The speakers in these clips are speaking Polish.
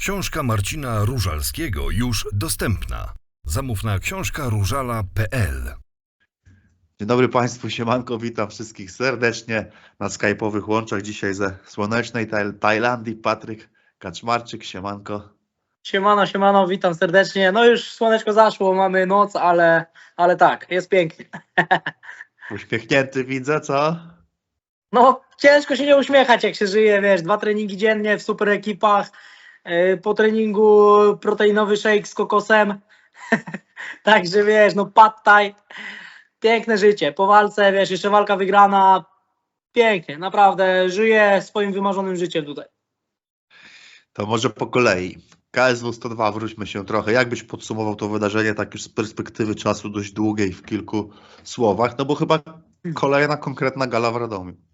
Książka Marcina Różalskiego już dostępna. Zamów na książkaróżala.pl Dzień dobry Państwu, siemanko, witam wszystkich serdecznie na skype'owych łączach dzisiaj ze słonecznej Taj- Tajlandii. Patryk Kaczmarczyk, siemanko. Siemano, siemano, witam serdecznie. No już słoneczko zaszło, mamy noc, ale, ale tak, jest pięknie. Uśmiechnięty widzę, co? No ciężko się nie uśmiechać, jak się żyje, wiesz, dwa treningi dziennie w super ekipach, po treningu proteinowy shake z kokosem, także wiesz, no pad thai, piękne życie, po walce, wiesz, jeszcze walka wygrana, pięknie, naprawdę, żyję swoim wymarzonym życiem tutaj. To może po kolei. KSW 102, wróćmy się trochę. Jak byś podsumował to wydarzenie tak już z perspektywy czasu dość długiej w kilku słowach? No bo chyba kolejna konkretna gala w Radomiu.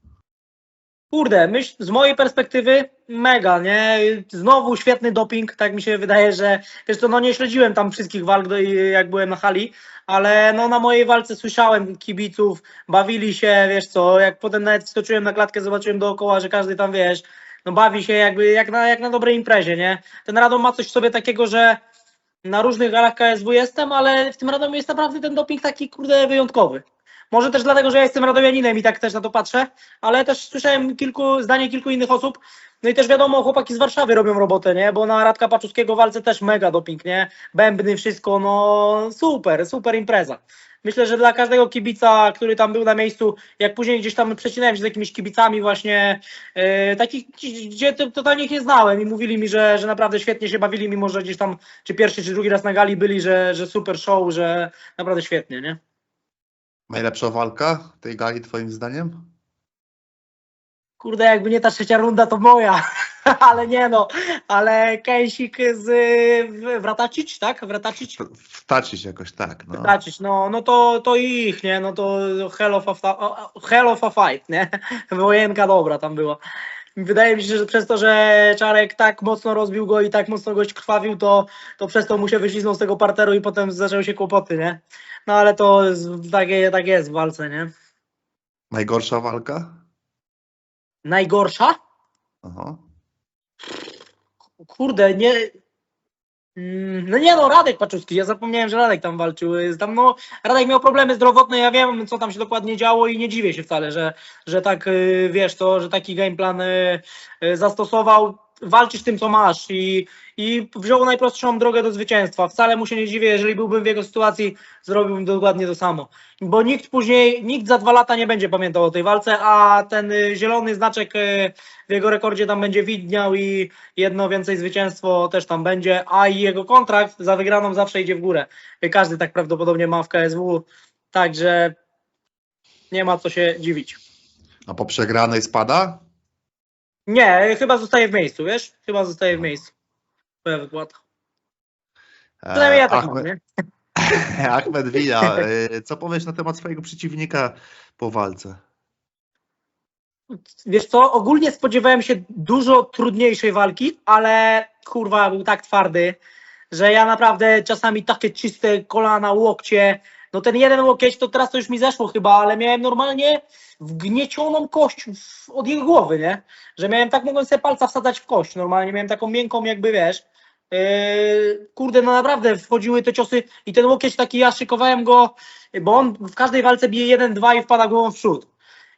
Kurde, myśl, z mojej perspektywy mega, nie? Znowu świetny doping, tak mi się wydaje, że wiesz co, no nie śledziłem tam wszystkich walk, jak byłem na hali, ale no na mojej walce słyszałem kibiców, bawili się, wiesz co, jak potem nawet skoczyłem na klatkę, zobaczyłem dookoła, że każdy tam, wiesz, no bawi się jakby jak na, jak na dobrej imprezie, nie? Ten Radom ma coś w sobie takiego, że na różnych galach KSW jestem, ale w tym Radomiu jest naprawdę ten doping taki, kurde, wyjątkowy. Może też dlatego, że ja jestem radomianinem i tak też na to patrzę, ale też słyszałem kilku, zdanie kilku innych osób, no i też wiadomo, chłopaki z Warszawy robią robotę, nie? Bo na Radka Paczuskiego walce też mega doping, nie? Bębny, wszystko, no super, super impreza. Myślę, że dla każdego kibica, który tam był na miejscu, jak później gdzieś tam przecinałem się z jakimiś kibicami właśnie, yy, takich, gdzie to- totalnie ich nie znałem i mówili mi, że, że naprawdę świetnie się bawili, mimo że gdzieś tam, czy pierwszy, czy drugi raz na gali byli, że, że super show, że naprawdę świetnie, nie? Najlepsza walka tej gali twoim zdaniem? Kurde, jakby nie ta trzecia runda, to moja. ale nie no, ale Kęsik z w- Wratacic, tak? Wratacic? Wtaczyć jakoś tak, no. Wratacic, no, no to, to ich, nie? No to hell of a, hell of a fight, nie? Wojenka dobra tam była. Wydaje mi się, że przez to, że Czarek tak mocno rozbił go i tak mocno gość krwawił, to, to przez to mu się wyśliznął z tego parteru i potem zaczęły się kłopoty, nie? No ale to takie, tak jest w walce, nie? Najgorsza walka? Najgorsza? Aha. Kurde, nie. Mm, No nie no, Radek Paczuski, ja zapomniałem, że Radek tam walczył. Tam, no, Radek miał problemy zdrowotne, ja wiem, co tam się dokładnie działo i nie dziwię się wcale, że, że tak, y, wiesz, to, że taki game plan y, y, zastosował. Walczysz tym, co masz i, i wziął najprostszą drogę do zwycięstwa. Wcale mu się nie dziwię, jeżeli byłbym w jego sytuacji, zrobiłbym dokładnie to samo. Bo nikt później, nikt za dwa lata nie będzie pamiętał o tej walce, a ten y, zielony znaczek y, w jego rekordzie tam będzie widniał i jedno więcej zwycięstwo też tam będzie, a i jego kontrakt za wygraną zawsze idzie w górę. Każdy tak prawdopodobnie ma w KSW, także nie ma co się dziwić. A po przegranej spada? Nie, chyba zostaje w miejscu, wiesz? Chyba zostaje w miejscu. Twoja wypłata. Przynajmniej ja tak mam, Ahmed, nie? Ahmed Wina, e, co powiesz na temat swojego przeciwnika po walce? Wiesz co, ogólnie spodziewałem się dużo trudniejszej walki, ale kurwa był tak twardy, że ja naprawdę czasami takie czyste kolana, łokcie, no ten jeden łokieć to teraz to już mi zeszło chyba, ale miałem normalnie wgniecioną kość od jego głowy, nie? Że miałem tak, mogłem sobie palca wsadzać w kość, normalnie miałem taką miękką jakby, wiesz, Yy, kurde, no naprawdę wchodziły te ciosy i ten łokieć taki, ja szykowałem go, bo on w każdej walce bije jeden, dwa i wpada głową w przód.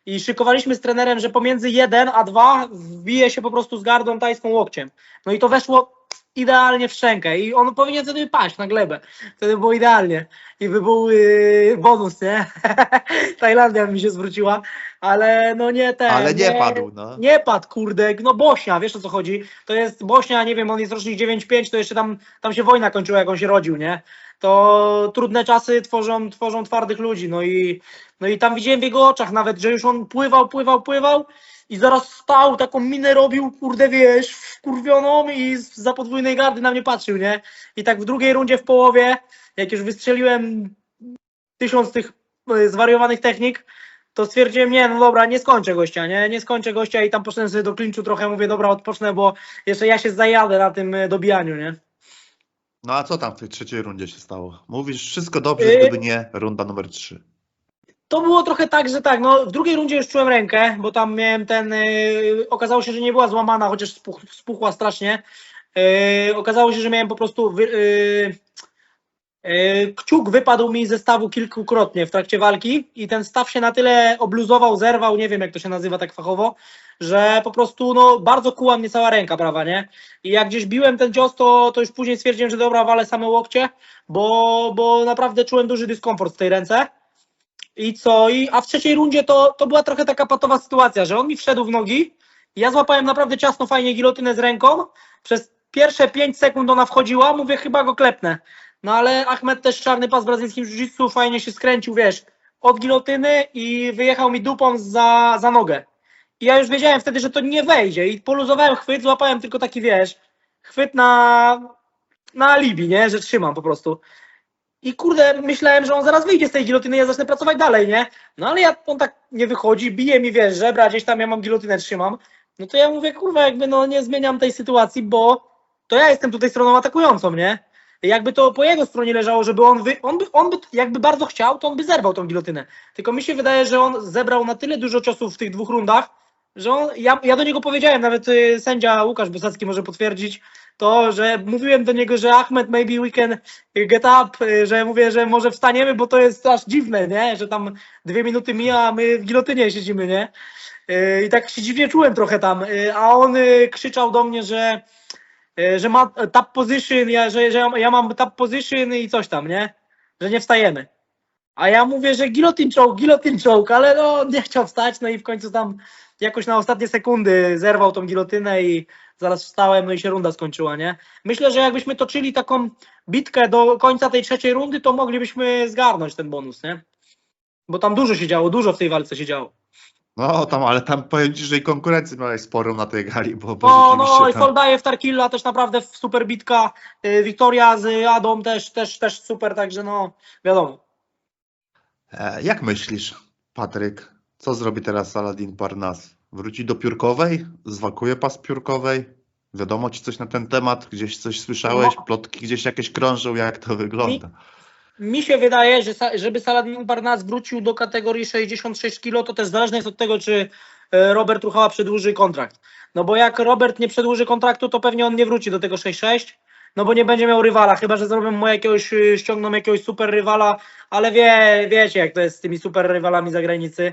I szykowaliśmy z trenerem, że pomiędzy 1 a 2 wbije się po prostu z gardą tajską łokciem. No i to weszło idealnie w szczękę i on powinien wtedy paść na glebę. Wtedy było idealnie. I by był yy, bonus, nie? Tajlandia mi się zwróciła, ale no nie ten. Ale nie padł, no. Nie padł, kurde, no Bośnia, wiesz o co chodzi? To jest Bośnia, nie wiem, on jest rocznik 9-5, to jeszcze tam, tam się wojna kończyła, jak on się rodził, nie? To trudne czasy tworzą, tworzą twardych ludzi, no i, no i tam widziałem w jego oczach nawet, że już on pływał, pływał, pływał i zaraz stał, taką minę robił, kurde, wiesz, wkurwioną i za podwójnej gardy na mnie patrzył, nie? I tak w drugiej rundzie w połowie, jak już wystrzeliłem tysiąc tych e, zwariowanych technik, to stwierdziłem, nie, no dobra, nie skończę gościa, nie, nie skończę gościa i tam poszedłem sobie do klinczu trochę, mówię, dobra, odpocznę, bo jeszcze ja się zajadę na tym e, dobijaniu, nie? No a co tam w tej trzeciej rundzie się stało? Mówisz, wszystko dobrze, Yy. gdyby nie runda numer 3. To było trochę tak, że tak, no w drugiej rundzie już czułem rękę, bo tam miałem ten, yy, okazało się, że nie była złamana, chociaż spuch, spuchła strasznie, Yy, okazało się, że miałem po prostu wy, yy, kciuk wypadł mi ze stawu kilkukrotnie w trakcie walki i ten staw się na tyle obluzował, zerwał, nie wiem jak to się nazywa tak fachowo, że po prostu no, bardzo kuła mnie cała ręka prawa, nie? I jak gdzieś biłem ten cios, to, to już później stwierdziłem, że dobra, walę same łokcie, bo, bo naprawdę czułem duży dyskomfort w tej ręce. I co? I, a w trzeciej rundzie to, to była trochę taka patowa sytuacja, że on mi wszedł w nogi. Ja złapałem naprawdę ciasno, fajnie gilotynę z ręką. Przez pierwsze 5 sekund ona wchodziła, mówię, chyba go klepnę. No ale Ahmed też czarny pas w brazylijskim jiu-jitsu, fajnie się skręcił, wiesz, od gilotyny i wyjechał mi dupą za, za nogę. I ja już wiedziałem wtedy, że to nie wejdzie i poluzowałem chwyt, złapałem tylko taki, wiesz, chwyt na, na alibi, nie, że trzymam po prostu. I kurde, myślałem, że on zaraz wyjdzie z tej gilotyny, ja zacznę pracować dalej, nie? No ale on tak nie wychodzi, bije mi, wiesz, żebra, gdzieś tam ja mam gilotynę, trzymam. No to ja mówię, kurwa, jakby no nie zmieniam tej sytuacji, bo to ja jestem tutaj stroną atakującą, nie? Jakby to po jego stronie leżało, żeby on wy, on by, on by jakby bardzo chciał, to on by zerwał tą gilotynę. Tylko mi się wydaje, że on zebrał na tyle dużo ciosów w tych dwóch rundach, że on, ja, ja do niego powiedziałem, nawet y, sędzia Łukasz Bosacki może potwierdzić to, że mówiłem do niego, że Ahmed, maybe we can get up, y, że mówię, że może wstaniemy, bo to jest aż dziwne, nie? Że tam dwie minuty mija, a my w gilotynie siedzimy, nie? Y, I tak się dziwnie czułem trochę tam, y, a on krzyczał do mnie, że, że ma tap position, ja, że, że ja mam tap position i coś tam, nie? Że nie wstajemy. A ja mówię, że guillotine choke, guillotine choke, ale no nie chciał wstać, no i w końcu tam jakoś na ostatnie sekundy zerwał tą gilotynę i zaraz wstałem, no i się runda skończyła, nie? Myślę, że jakbyśmy toczyli taką bitkę do końca tej trzeciej rundy, to moglibyśmy zgarnąć ten bonus, nie? Bo tam dużo się działo, dużo w tej walce się działo. No tam, ale tam powiem ci, że i konkurencję miałeś sporą na tej gali, bo, bo No, no i tam... Soldajew, Tarkilla też naprawdę super bitka, y, Wiktoria z Adą też, też, też super, także no wiadomo. E, Jak myślisz, Patryk, co zrobi teraz Saladin Parnas? Wróci do piórkowej? Zwakuje pas piórkowej? Wiadomo ci coś na ten temat? Gdzieś coś słyszałeś? No. Plotki gdzieś jakieś krążą? Jak to wygląda? Mi się wydaje, że żeby Saladin Barnas wrócił do kategorii 66 kg, to też zależne jest od tego, czy e, Robert Ruchała przedłuży kontrakt. No bo jak Robert nie przedłuży kontraktu, to pewnie on nie wróci do tego 6-6, no bo nie będzie miał rywala, chyba że zrobią mu jakiegoś, y, ściągną jakiegoś super rywala, ale wie, wiecie jak to jest z tymi super rywalami zagranicy.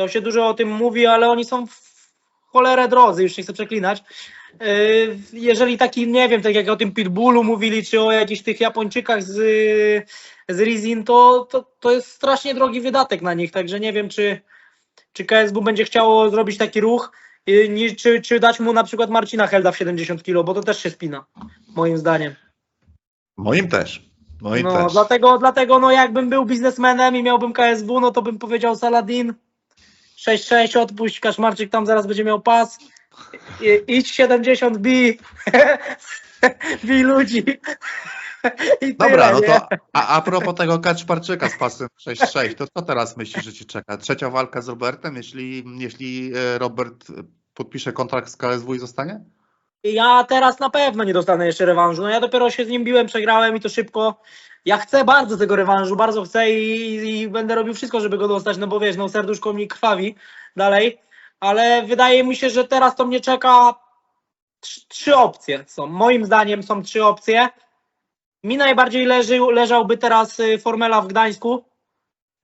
To się dużo o tym mówi, ale oni są w cholerę drodzy, już nie chcę przeklinać. Yy, Jeżeli taki, nie wiem, tak jak o tym Pitbullu mówili, czy o jakichś tych Japończykach z, z Rizin, to, to, to jest strasznie drogi wydatek na nich, także nie wiem, czy, czy KSW będzie chciało zrobić taki ruch, yy, czy, czy dać mu na przykład Marcina Helda w 70 kg, bo to też się spina, moim zdaniem. Moim też. Moim No, też. dlatego, dlatego no, jakbym był biznesmenem i miałbym KSW, no to bym powiedział Saladin 6-6, odpuść, Kaszmarczyk tam zaraz będzie miał pas, I, idź 70, bij, bij ludzi. I Dobra, tyle, no to a, a propos tego Kaczmarczyka z pasem 6-6, to co teraz myślisz, że ci czeka? Trzecia walka z Robertem, jeśli, jeśli e, Robert podpisze kontrakt z KSW i zostanie? Ja teraz na pewno nie dostanę jeszcze rewanżu. No ja dopiero się z nim biłem, przegrałem i to szybko. Ja chcę bardzo tego rewanżu, bardzo chcę i, i będę robił wszystko, żeby go dostać, no bo wiesz, no serduszko mi krwawi dalej, ale wydaje mi się, że teraz to mnie czeka trzy, opcje są. Moim zdaniem są trzy opcje. Mi najbardziej leży, leżałby teraz y, Formela w Gdańsku,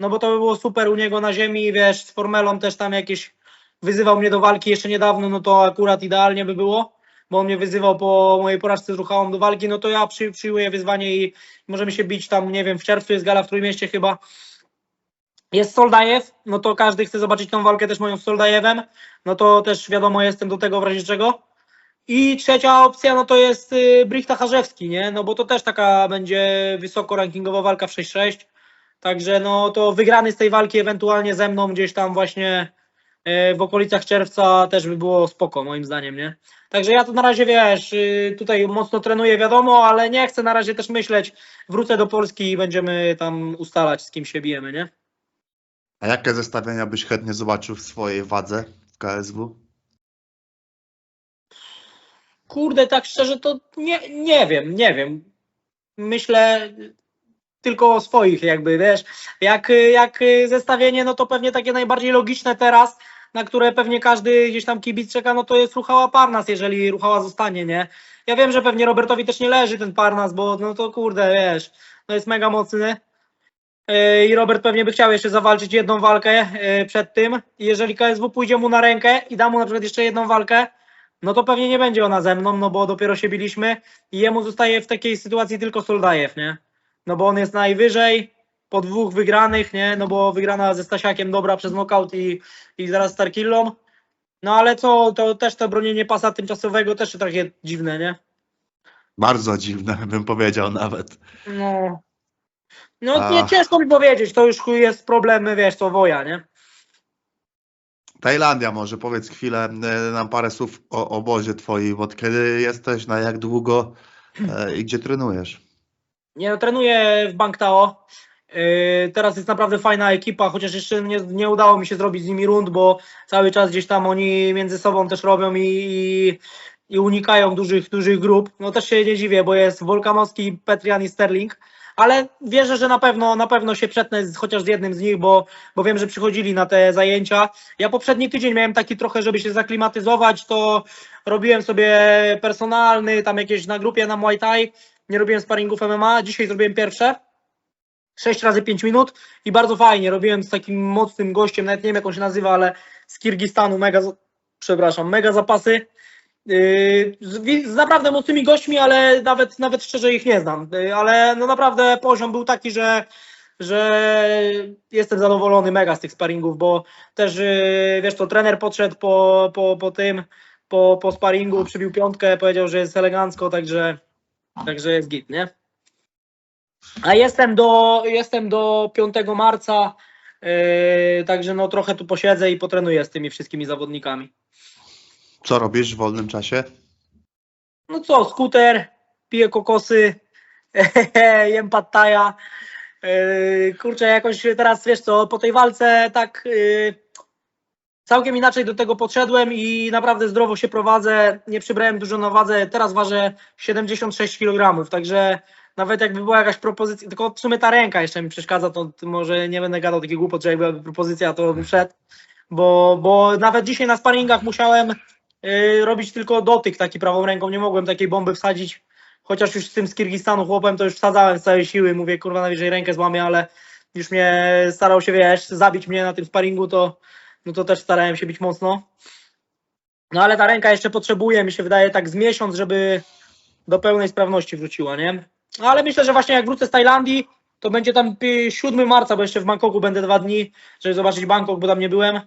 no bo to by było super u niego na ziemi, wiesz, z Formelą też tam jakieś wyzywał mnie do walki jeszcze niedawno, no to akurat idealnie by było bo on mnie wyzywał po mojej porażce z Ruchałą do walki, no to ja przy, przyjmuję wyzwanie i możemy się bić tam, nie wiem, w czerwcu jest gala w Trójmieście chyba. Jest Soldajew, no to każdy chce zobaczyć tą walkę też moją z Soldajewem, no to też wiadomo jestem do tego w razie czego. I trzecia opcja, no to jest y, Brichta Charzewski, nie? No bo to też taka będzie wysoko rankingowa walka w 6-6. Także no to wygrany z tej walki ewentualnie ze mną gdzieś tam właśnie w okolicach czerwca też by było spoko moim zdaniem, nie? Także ja to na razie wiesz, y, tutaj mocno trenuję, wiadomo, ale nie chcę na razie też myśleć. Wrócę do Polski i będziemy tam ustalać, z kim się bijemy, nie? A jakie zestawienia byś chętnie zobaczył w swojej wadze w KSW? Kurde, tak szczerze to nie, nie wiem, nie wiem. Myślę tylko o swoich jakby, wiesz. Jak, jak zestawienie, no to pewnie takie najbardziej logiczne teraz, na które pewnie każdy gdzieś tam kibic czeka, no to jest Ruchała Parnas, jeżeli Ruchała zostanie, nie? Ja wiem, że pewnie Robertowi też nie leży ten Parnas, bo no to kurde, wiesz, no jest mega mocny. Yy, I Robert pewnie by chciał jeszcze zawalczyć jedną walkę yy, przed tym. Jeżeli KSW pójdzie mu na rękę i da mu na przykład jeszcze jedną walkę, no to pewnie nie będzie ona ze mną, no bo dopiero się biliśmy i jemu zostaje w takiej sytuacji tylko Soldajew, nie? No bo on jest najwyżej po dwóch wygranych, nie? No bo wygrana ze Stasiakiem dobra przez knockout i, i zaraz Starkillą. No ale co, to też to bronienie pasa tymczasowego też jest takie dziwne, nie? Bardzo dziwne, bym powiedział nawet. No. No nie Ach. ciężko mi powiedzieć, to już jest problem, wiesz, to woja, nie? Tajlandia może, powiedz chwilę e, nam parę słów o obozie twoim, od kiedy jesteś, na jak długo e, i gdzie trenujesz? Nie, no, trenuję w Bangtao. Yy, teraz jest naprawdę fajna ekipa, chociaż jeszcze nie, nie udało mi się zrobić z nimi rund, bo cały czas gdzieś tam oni między sobą też robią i, i, i unikają dużych, dużych grup. No też się nie dziwię, bo jest Wolkanowski, Petrian i Sterling, ale wierzę, że na pewno, na pewno się przetnę z, chociaż z jednym z nich, bo, bo wiem, że przychodzili na te zajęcia. Ja poprzedni tydzień miałem taki trochę, żeby się zaklimatyzować, to robiłem sobie personalny, tam jakieś na grupie na Muay Thai, nie robiłem sparingów MMA, dzisiaj zrobiłem pierwsze. 6 razy 5 minut i bardzo fajnie. Robiłem z takim mocnym gościem, nawet nie wiem jak on się nazywa, ale z Kirgistanu, mega, za- przepraszam, mega zapasy. Yy, z, z naprawdę mocnymi gośćmi, ale nawet, nawet szczerze ich nie znam. Yy, ale no naprawdę poziom był taki, że, że jestem zadowolony mega z tych sparingów, bo też yy, wiesz to trener podszedł po, po, po tym, po, po sparingu, przybił piątkę, powiedział, że jest elegancko, także, także jest git, nie? A jestem do, jestem do 5 marca, yy, także no trochę tu posiedzę i potrenuję z tymi wszystkimi zawodnikami. Co robisz w wolnym czasie? No co, skuter, piję kokosy, jem pattaja. Yy, kurczę, jakoś teraz wiesz co, po tej walce tak yy, całkiem inaczej do tego podszedłem i naprawdę zdrowo się prowadzę. Nie przybrałem dużo na wadze, teraz ważę 76 kg, także nawet jakby była jakaś propozycja, tylko w sumie ta ręka jeszcze mi przeszkadza, to może nie będę gadał takich głupot, że jakby była propozycja, to bym szedł, bo, bo nawet dzisiaj na sparingach musiałem yy, robić tylko dotyk taki prawą ręką, nie mogłem takiej bomby wsadzić, chociaż już z tym z Kirgistanu chłopem to już wsadzałem z całej siły, mówię kurwa najwyżej rękę złamię, ale już mnie starał się, wiesz, zabić mnie na tym sparingu, to no to też starałem się być mocno. No ale ta ręka jeszcze potrzebuje, mi się wydaje, tak z miesiąc, żeby do pełnej sprawności wróciła, nie? No ale myślę, że właśnie jak wrócę z Tajlandii, to będzie tam pi- 7 marca, bo jeszcze w Bangkoku będę dwa dni, żeby zobaczyć Bangkok, bo tam nie byłem.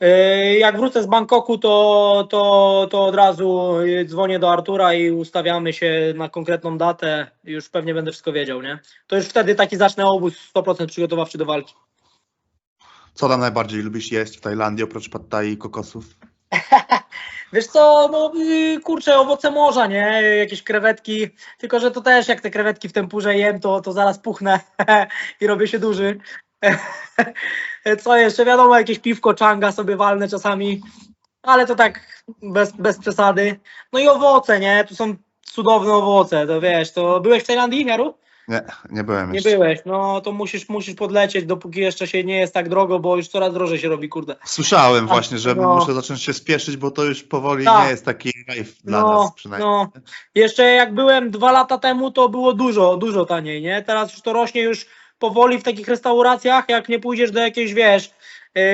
Yy, Jak wrócę z Bangkoku, to, to, to od razu yy, dzwonię do Artura i ustawiamy się na konkretną datę. Już pewnie będę wszystko wiedział, nie? To już wtedy taki zacznę obóz 100% przygotowawczy do walki. Co tam najbardziej lubisz jeść w Tajlandii oprócz pad i kokosów? Wiesz co, no yy, kurczę, owoce morza, nie? Jakieś krewetki, tylko że to też jak te krewetki w tempurze jem, to, to zaraz puchnę i robię się duży. Co jeszcze? Wiadomo, jakieś piwko czanga sobie walnę czasami, ale to tak bez, bez przesady. No i owoce, nie? Tu są cudowne owoce, to wiesz, to byłeś w Tajlandii, Miaru? Nie, nie byłem Nie jeszcze. byłeś, no to musisz, musisz podlecieć, dopóki jeszcze się nie jest tak drogo, bo już coraz drożej się robi, kurde. Słyszałem właśnie, że no. muszę zacząć się spieszyć, bo to już powoli Tak. nie jest taki rajf dla No, nas przynajmniej. no. Jeszcze jak byłem dwa lata temu, to było dużo, dużo taniej, nie? Teraz już to rośnie już powoli w takich restauracjach, jak nie pójdziesz do jakiejś, wiesz,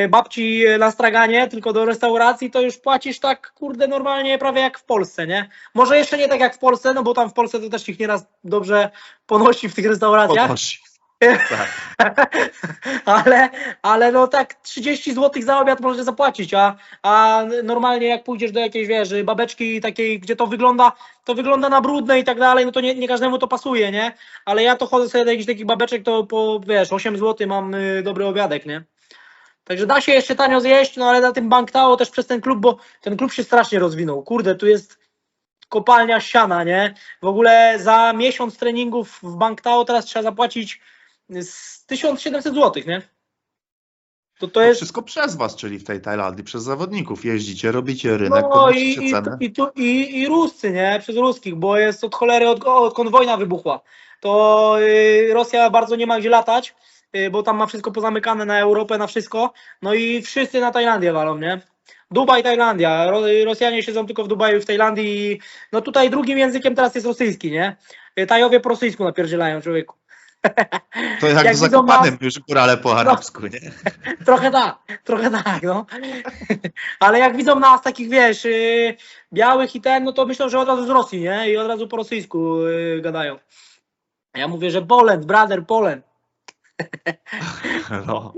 babci na straganie, tylko do restauracji, to już płacisz tak, kurde, normalnie prawie jak w Polsce, nie? Może jeszcze nie tak jak w Polsce, no bo tam w Polsce to też ich nieraz dobrze ponosi w tych restauracjach, Podnosi. Tak. ale, ale no tak 30 zł za obiad możesz zapłacić, a, a normalnie jak pójdziesz do jakiejś, wiesz, babeczki takiej, gdzie to wygląda, to wygląda na brudne i tak dalej, no to nie, nie każdemu to pasuje, nie? Ale ja to chodzę sobie do jakichś takich babeczek, to po, wiesz, 8 zł mam y, dobry obiadek, nie? Także da się jeszcze tanio zjeść, no ale na tym Bangtao też przez ten klub, bo ten klub się strasznie rozwinął. Kurde, tu jest kopalnia siana, nie? W ogóle za miesiąc treningów w Bangtao teraz trzeba zapłacić z 1700 zł, nie? To to jest. wszystko przez was, czyli w tej Tajlandii, przez zawodników. Jeździcie, robicie rynek, No i, ceny. i, tu- i, i Ruscy, nie? Przez ruskich, bo jest od cholery, od, odkąd wojna wybuchła. To y, Rosja bardzo nie ma gdzie latać. Y, bo tam ma wszystko pozamykane na Europę, na wszystko. No i wszyscy na Tajlandię walą, nie? Dubaj, Tajlandia. Ro, Rosjanie siedzą tylko w Dubaju i w Tajlandii. i No tutaj drugim językiem teraz jest rosyjski, nie? Y, Tajowie po rosyjsku napierdzielają, człowieku. To jak, Jak w Zakopanem nas- już górale po arabsku, nie? Trochę tak, trochę tak, no. Ale jak widzą nas takich, wiesz, yy, białych i ten, no to myślą, że od razu z Rosji, nie? I od razu po rosyjsku gadają. Ja mówię, że Poland, brother, Poland. No.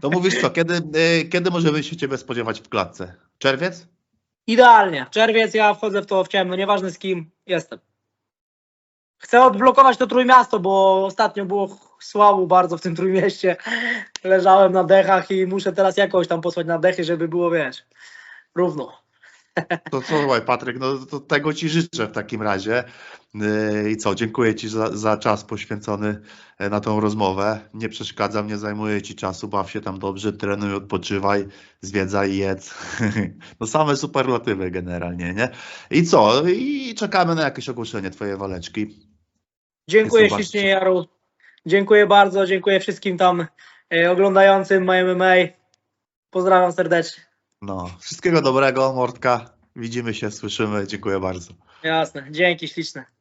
To mówisz co, kiedy, y, kiedy możemy się ciebie spodziewać w klatce? Czerwiec? Idealnie. Czerwiec, ja wchodzę w to w ciemno, nieważne z kim jestem. Chcę odblokować to Trójmiasto, bo ostatnio było słabo bardzo w tym Trójmieście. Leżałem na dechach i muszę teraz jakoś tam posłać na dechy, żeby było, wiesz, równo. To co, słuchaj, Patryk, no to tego ci życzę w takim razie. Yy, I co, dziękuję ci za, za czas poświęcony e, na tą rozmowę. Nie przeszkadzam, nie zajmuję ci czasu, baw się tam dobrze, trenuj, odpoczywaj, zwiedzaj i jedz. No same superlatywy generalnie, nie? I co? I czekamy na jakieś ogłoszenie twojej waleczki. Dziękuję ślicznie, Jaru. Dziękuję bardzo, dziękuję wszystkim tam e, oglądającym moje MMA. Pozdrawiam serdecznie. No, wszystkiego dobrego, Mordka. Widzimy się, słyszymy. Dziękuję bardzo. Jasne, dzięki śliczne.